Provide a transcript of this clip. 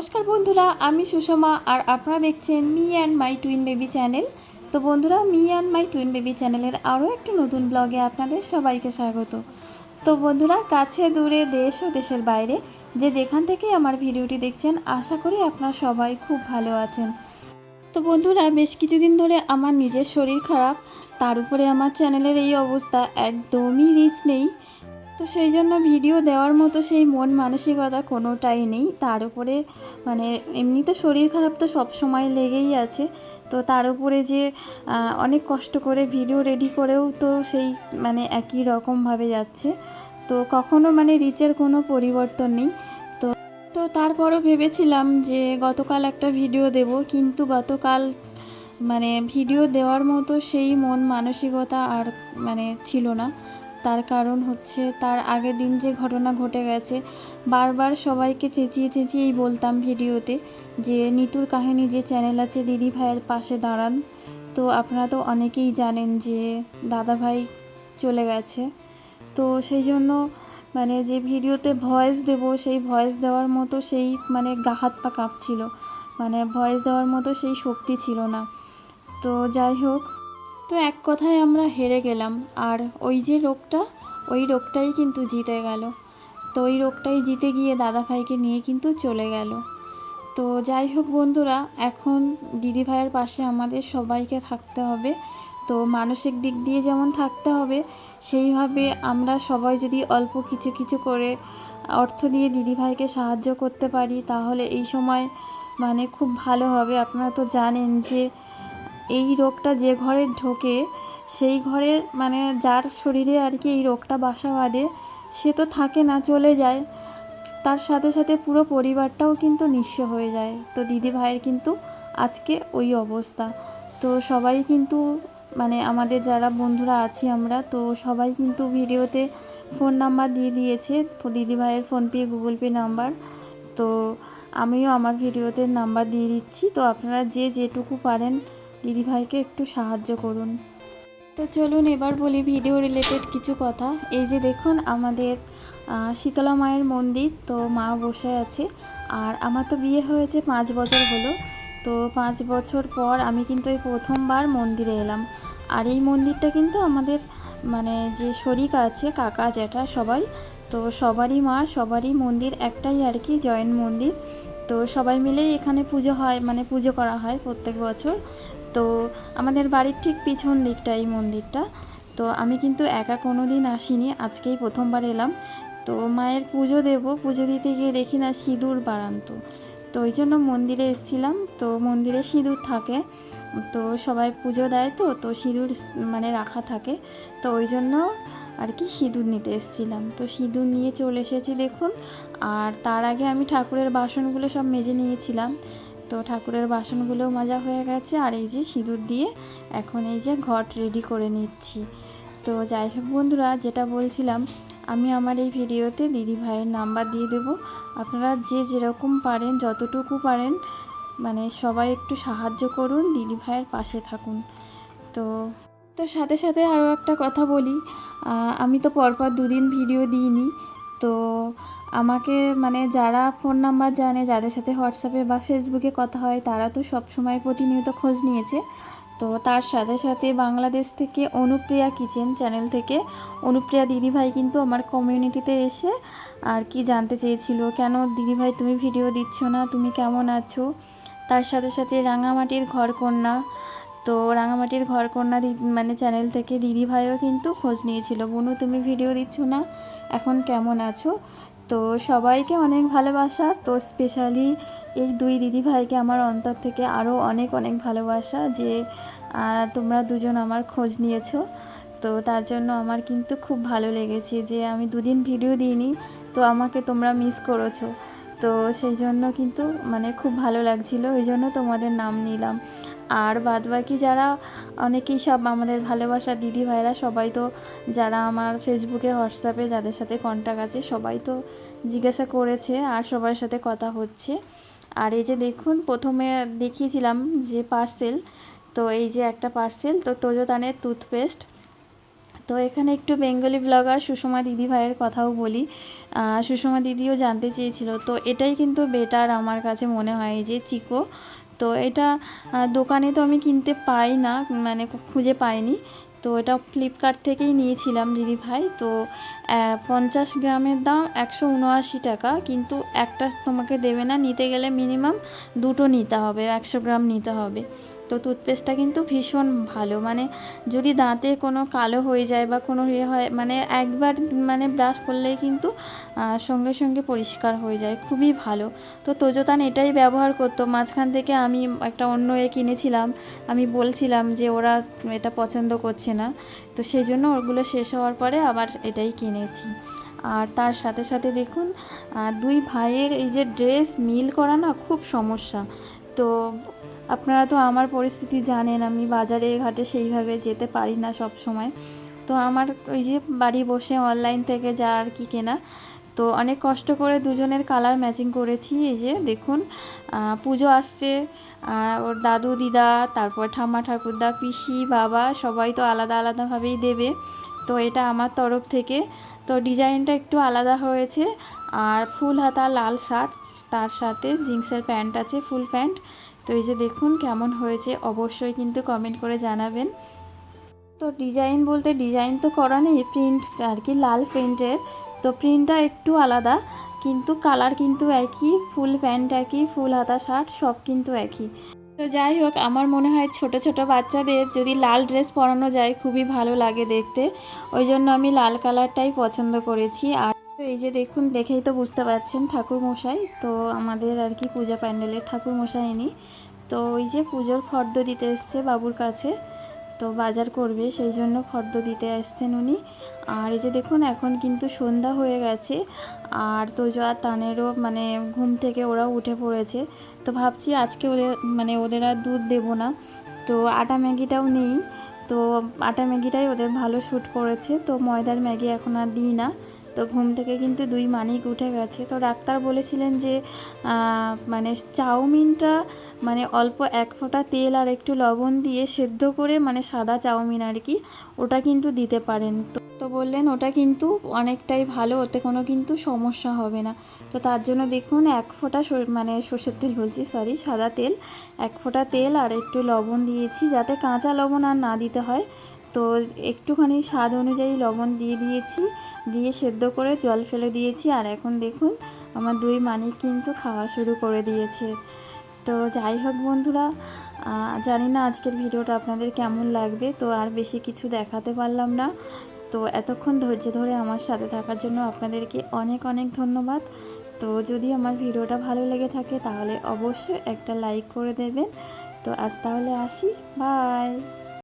নমস্কার বন্ধুরা, আমি সুষমা আর আপনারা দেখছেন me and my twin baby channel. তো বন্ধুরা, me and my twin baby চ্যানেলের আরও একটি নতুন ব্লগে আপনাদের সবাইকে স্বাগত। তো বন্ধুরা, কাছে, দূরে, দেশ ও দেশের বাইরে যে যেখান থেকে আমার ভিডিওটি দেখছেন, আশা করি আপনারা সবাই খুব ভালো আছেন। তো বন্ধুরা, বেশ কিছুদিন ধরে আমার নিজের শরীর খারাপ, তার উপরে আমার চ্যানেলের এই অবস্থা একদমই রিচ নেই। তো সেই জন্য ভিডিও দেওয়ার মতো সেই মন মানসিকতা কোনোটাই নেই। তার উপরে মানে এমনি তো শরীর খারাপ তো সব সময় লেগেই আছে। তো তার উপরে যে অনেক কষ্ট করে ভিডিও রেডি করেও তো সেই মানে একই রকমভাবে যাচ্ছে। তো কখনো মানে রিচের কোনো পরিবর্তন নেই। তো তো তারপরও ভেবেছিলাম যে গতকাল একটা ভিডিও দেব, কিন্তু গতকাল মানে ভিডিও দেওয়ার মতো সেই মন মানসিকতা আর মানে ছিল না। তার কারণ হচ্ছে তার আগের দিন যে ঘটনা ঘটে গেছে, বারবার সবাইকে চেঁচিয়ে চেঁচিয়েই বলতাম ভিডিওতে যে নিতুর কাহিনী যে চ্যানেল আছে দিদি ভাইয়ের পাশে দাঁড়ান। তো আপনারা তো অনেকেই জানেন যে দাদা ভাই চলে গেছে। তো সেই জন্য মানে যে ভিডিওতে ভয়েস দেব, সেই ভয়েস দেওয়ার মতো সেই মানে গা হাত পা কাঁপছিল। মানে ভয়েস দেওয়ার মতো সেই শক্তি ছিল না। তো যাই হোক তো এক কথায় আমরা হেরে গেলাম। আর ওই যে রোগটা ওই রোগটাই কিন্তু জিতে গেল। তো ওই রোগটাই জিতে গিয়ে দাদা ভাইকে নিয়ে কিন্তু চলে গেল। তো যাই হোক বন্ধুরা, এখন দিদি ভাইয়ের পাশে আমাদের সবাইকে থাকতে হবে। তো মানসিক দিক দিয়ে যেমন থাকতে হবে, সেইভাবে আমরা সবাই যদি অল্প কিছু কিছু করে অর্থ দিয়ে দিদি ভাইকে সাহায্য করতে পারি, তাহলে এই সময় মানে খুব ভালো হবে। আপনারা তো জানেন যে এই রোগটা যে ঘরে ঢোকে, সেই ঘরে মানে যার শরীরে আর কি এই রোগটা বাসা বাঁধে, সে তো থাকে না, চলে যায়। তার সাথে সাথে পুরো পরিবারটাও কিন্তু নিঃস্ব হয়ে যায়। তো দিদি ভাইয়ের কিন্তু আজকে ওই অবস্থা। তো সবাই কিন্তু মানে আমাদের যারা বন্ধুরা আছি আমরা, তো সবাই কিন্তু ভিডিওতে ফোন নাম্বার দিয়ে দিয়েছে। দিদি ভাইয়ের ফোনপে গুগল পে নাম্বার। তো আমিও আমার ভিডিওতে নাম্বার দিয়ে দিচ্ছি। তো আপনারা যে যেটুকু পারেন দিদিভাইকে একটু সাহায্য করুন। তো চলুন এবার বলি ভিডিও রিলেটেড কিছু কথা। এই যে দেখুন, আমাদের শীতলা মায়ের মন্দির, তো মা বসে আছে। আর আমার তো বিয়ে হয়েছে পাঁচ বছর হলো। তো পাঁচ বছর পর আমি কিন্তু এই প্রথমবার মন্দিরে এলাম। আর এই মন্দিরটা কিন্তু আমাদের মানে যে শরিক আছে, কাকা জ্যাঠা সবাই, তো সবারই মা, সবারই মন্দির একটাই আর কি জয়েন্ট মন্দির। তো সবাই মিলেই এখানে পুজো হয় মানে পুজো করা হয় প্রত্যেক বছর। তো আমাদের বাড়ির ঠিক পিছন দিকটা এই মন্দিরটা। তো আমি কিন্তু একা কোনো দিন আসিনি, আজকেই প্রথমবার এলাম। তো মায়ের পুজো দেব, পুজো দিতে গিয়ে দেখি না সিঁদুর বাড়ান্ত তো ওই জন্য মন্দিরে এসেছিলাম, তো মন্দিরে সিঁদুর থাকে। তো সবাই পুজো দেয় তো তো সিঁদুর মানে রাখা থাকে। তো ওই জন্য আর কি সিঁদুর নিতে এসেছিলাম। তো সিঁদুর নিয়ে চলে এসেছি দেখুন। আর তার আগে আমি ঠাকুরের বাসনগুলো সব মেজে নিয়েছিলাম। তো ঠাকুরের বাসনগুলোও মাজা হয়ে গেছে আর এই যে সিঁদুর দিয়ে এখন এই যে ঘট রেডি করে নিচ্ছি। তো যাই হোক বন্ধুরা, যেটা বলছিলাম, আমি আমার এই ভিডিওতে দিদি ভাইয়ের নাম্বার দিয়ে দেব। আপনারা যে যেরকম পারেন, যতটুকু পারেন মানে সবাই একটু সাহায্য করুন, দিদি ভাইয়ের পাশে থাকুন। তো তো সাথে সাথে আরও একটা কথা বলি আমি তো পরপর দুদিন ভিডিও দিইনি। তো আমাকে মানে যারা ফোন নাম্বার জানে, যাদের সাথে হোয়াটসঅ্যাপে বা ফেসবুকে কথা হয়, তারা তো সব সময় প্রতিনিয়ত খোঁজ নিয়েছে। তো তার সাথে সাথে বাংলাদেশ থেকে অনুপ্রিয়া কিচেন চ্যানেল থেকে অনুপ্রিয়া দিদিভাই কিন্তু আমার কমিউনিটিতে এসে আর কি জানতে চেয়েছিল, কেন দিদিভাই, তুমি ভিডিও দিচ্ছ না? তুমি কেমন আছো? তার সাথে সাথে রাঙামাটির ঘরকন্যা তো রাঙামাটির ঘরকন্যা মানে চ্যানেল থেকে দিদিভাইও কিন্তু খোঁজ নিয়েছিল। বনু, তুমি ভিডিও দিচ্ছ না? এখন কেমন আছো? তো সবাইকে অনেক ভালোবাসা। তো স্পেশালি এই দুই দিদি ভাইকে আমার অন্তর থেকে আরও অনেক অনেক ভালোবাসা যে তোমরা দুজন আমার খোঁজ নিয়েছো। তো তার জন্য আমার কিন্তু খুব ভালো লেগেছে যে আমি দুদিন ভিডিও দিইনি, তো আমাকে তোমরা মিস করেছ। তো সেই জন্য কিন্তু মানে খুব ভালো লাগছিল, ওই জন্য তোমাদের নাম নিলাম। আর বাদবাকি যারা অনেকেই সব আমাদের ভালোবাসা দিদি ভাইরা, সবাই তো যারা আমার ফেসবুকে হোয়াটসঅ্যাপে যাদের সাথে কন্ট্যাক্ট আছে, সবাই তো জিজ্ঞাসা করেছে আর সবার সাথে কথা হচ্ছে। আর এই যে দেখুন, প্রথমে দেখিয়েছিলাম যে পার্সেল তো এই যে একটা পার্সেল তো তোজোতানের টুথপেস্ট তো এখানে একটু বেঙ্গলি ব্লগার সুষমা দিদি ভাইয়ের কথাও বলি। সুষমা দিদিও জানতে চেয়েছিল। তো এটাই কিন্তু বেটার আমার কাছে মনে হয় যে চিকো তো এটা দোকানে তো আমি কিনতে পাই না মানে খুঁজে পাইনি। তো এটা ফ্লিপকার্ট থেকেই নিয়েছিলাম দিদি ভাই। তো পঞ্চাশ গ্রামের দাম একশো উনআশি টাকা, কিন্তু একটা তোমাকে দেবে না, নিতে গেলে মিনিমাম দুটো নিতে হবে, একশো গ্রাম নিতে হবে। তো টুথপেস্টটা কিন্তু ভীষণ ভালো। মানে যদি দাঁতে কোনো কালো হয়ে যায় বা কোনো ইয়ে হয় মানে একবার মানে ব্রাশ করলেই কিন্তু সঙ্গে সঙ্গে পরিষ্কার হয়ে যায়। খুবই ভালো। তো তোজতান এটাই ব্যবহার করতো। মাঝখান থেকে আমি একটা অন্য এ কিনেছিলাম। আমি বলছিলাম যে ওরা এটা পছন্দ করছে না। তো সেই জন্য ওগুলো শেষ হওয়ার পরে আবার এটাই কিনেছি। আর তার সাথে সাথে দেখুন দুই ভাইয়ের এই যে ড্রেস মিল করা না খুব সমস্যা। তো আপনারা তো আমার পরিস্থিতি জানেন, আমি বাজারে ঘাটে সেইভাবে যেতে পারি না সব সময় তো আমার ওই যে বাড়ি বসে অনলাইন থেকে যা আর কি কেনা, তো অনেক কষ্ট করে দুজনের কালার ম্যাচিং করেছি, এই যে দেখুন পুজো আসছে ওর দাদু, দিদা, তারপর ঠাম্মা, ঠাকুরদা, পিসি, বাবা, সবাই তো আলাদা আলাদাভাবেই দেবে। তো এটা আমার তরফ থেকে। তো ডিজাইনটা একটু আলাদা হয়েছে, আর ফুল হাতা লাল শার্ট, তার সাথে জিন্সের প্যান্ট আছে, ফুল প্যান্ট। তো এই যে দেখুন কেমন হয়েছে, অবশ্যই কিন্তু কমেন্ট করে জানাবেন। তো ডিজাইন বলতে ডিজাইন তো করা নেই প্রিন্ট আর কি লাল প্রিন্টের তো প্রিন্টটা একটু আলাদা, কিন্তু কালার কিন্তু একই ফুল প্যান্ট একই ফুল হাতা শার্ট সব কিন্তু একই। তো যাই হোক, আমার মনে হয় ছোট ছোট বাচ্চাদের যদি লাল ড্রেস পরানো যায়, খুবই ভালো লাগে দেখতে। ওই জন্য আমি লাল কালারটাই পছন্দ করেছি, আর তো এই যে দেখুন, দেখেই তো বুঝতে পারছেন ঠাকুর মশাই তো আমাদের আর কি পূজা প্যান্ডেলের ঠাকুর মশাই ইনি। তো ওই যে পুজোর ফর্দ দিতে এসছে বাবুর কাছে। তো বাজার করবে, সেই জন্য ফর্দ দিতে আসছেন উনি। আর এই যে দেখুন, এখন কিন্তু সন্ধ্যা হয়ে গেছে। আর তোজো আর তানেরও মানে ঘুম থেকে ওরাও উঠে পড়েছে। তো ভাবছি আজকে ওদের মানে ওদের আর দুধ দেবো না। তো আটা ম্যাগিটাও নেই। তো আটা ম্যাগিটাই ওদের ভালো শ্যুট করেছে। তো ময়দার ম্যাগি এখন আর দিই না। তো ঘুম থেকে কিন্তু দুই মানিক উঠে গেছে। তো ডাক্তার বলেছিলেন যে মানে চাউমিনটা মানে অল্প এক ফোঁটা তেল আর একটু লবণ দিয়ে সেদ্ধ করে মানে সাদা চাউমিন আর কি, ওটা কিন্তু দিতে পারেন। তো তো বললেন ওটা কিন্তু অনেকটাই ভালো, ওতে কোনো কিন্তু সমস্যা হবে না। তো তার জন্য দেখুন এক ফোঁটা মানে সর্ষের তেল বলছি সরি সাদা তেল, এক ফোঁটা তেল আর একটু লবণ দিয়েছি যাতে কাঁচা লবণ আর না দিতে হয়। তো একটুখানি স্বাদ অনুযায়ী লবণ দিয়ে দিয়েছি, দিয়ে সেদ্ধ করে জল ফেলে দিয়েছি। আর এখন দেখুন, আমার দুই মানিক কিন্তু খাওয়া শুরু করে দিয়েছে। তো যাই হোক বন্ধুরা জানি না আজকের ভিডিওটা আপনাদের কেমন লাগবে, তো আর বেশি কিছু দেখাতে পারলাম না। তো এতক্ষণ ধৈর্য ধরে আমার সাথে থাকার জন্য আপনাদেরকে অনেক অনেক ধন্যবাদ। তো যদি আমার ভিডিওটা ভালো লেগে থাকে তাহলে অবশ্যই একটা লাইক করে দেবেন। তো আজ তাহলে আসি, বাই!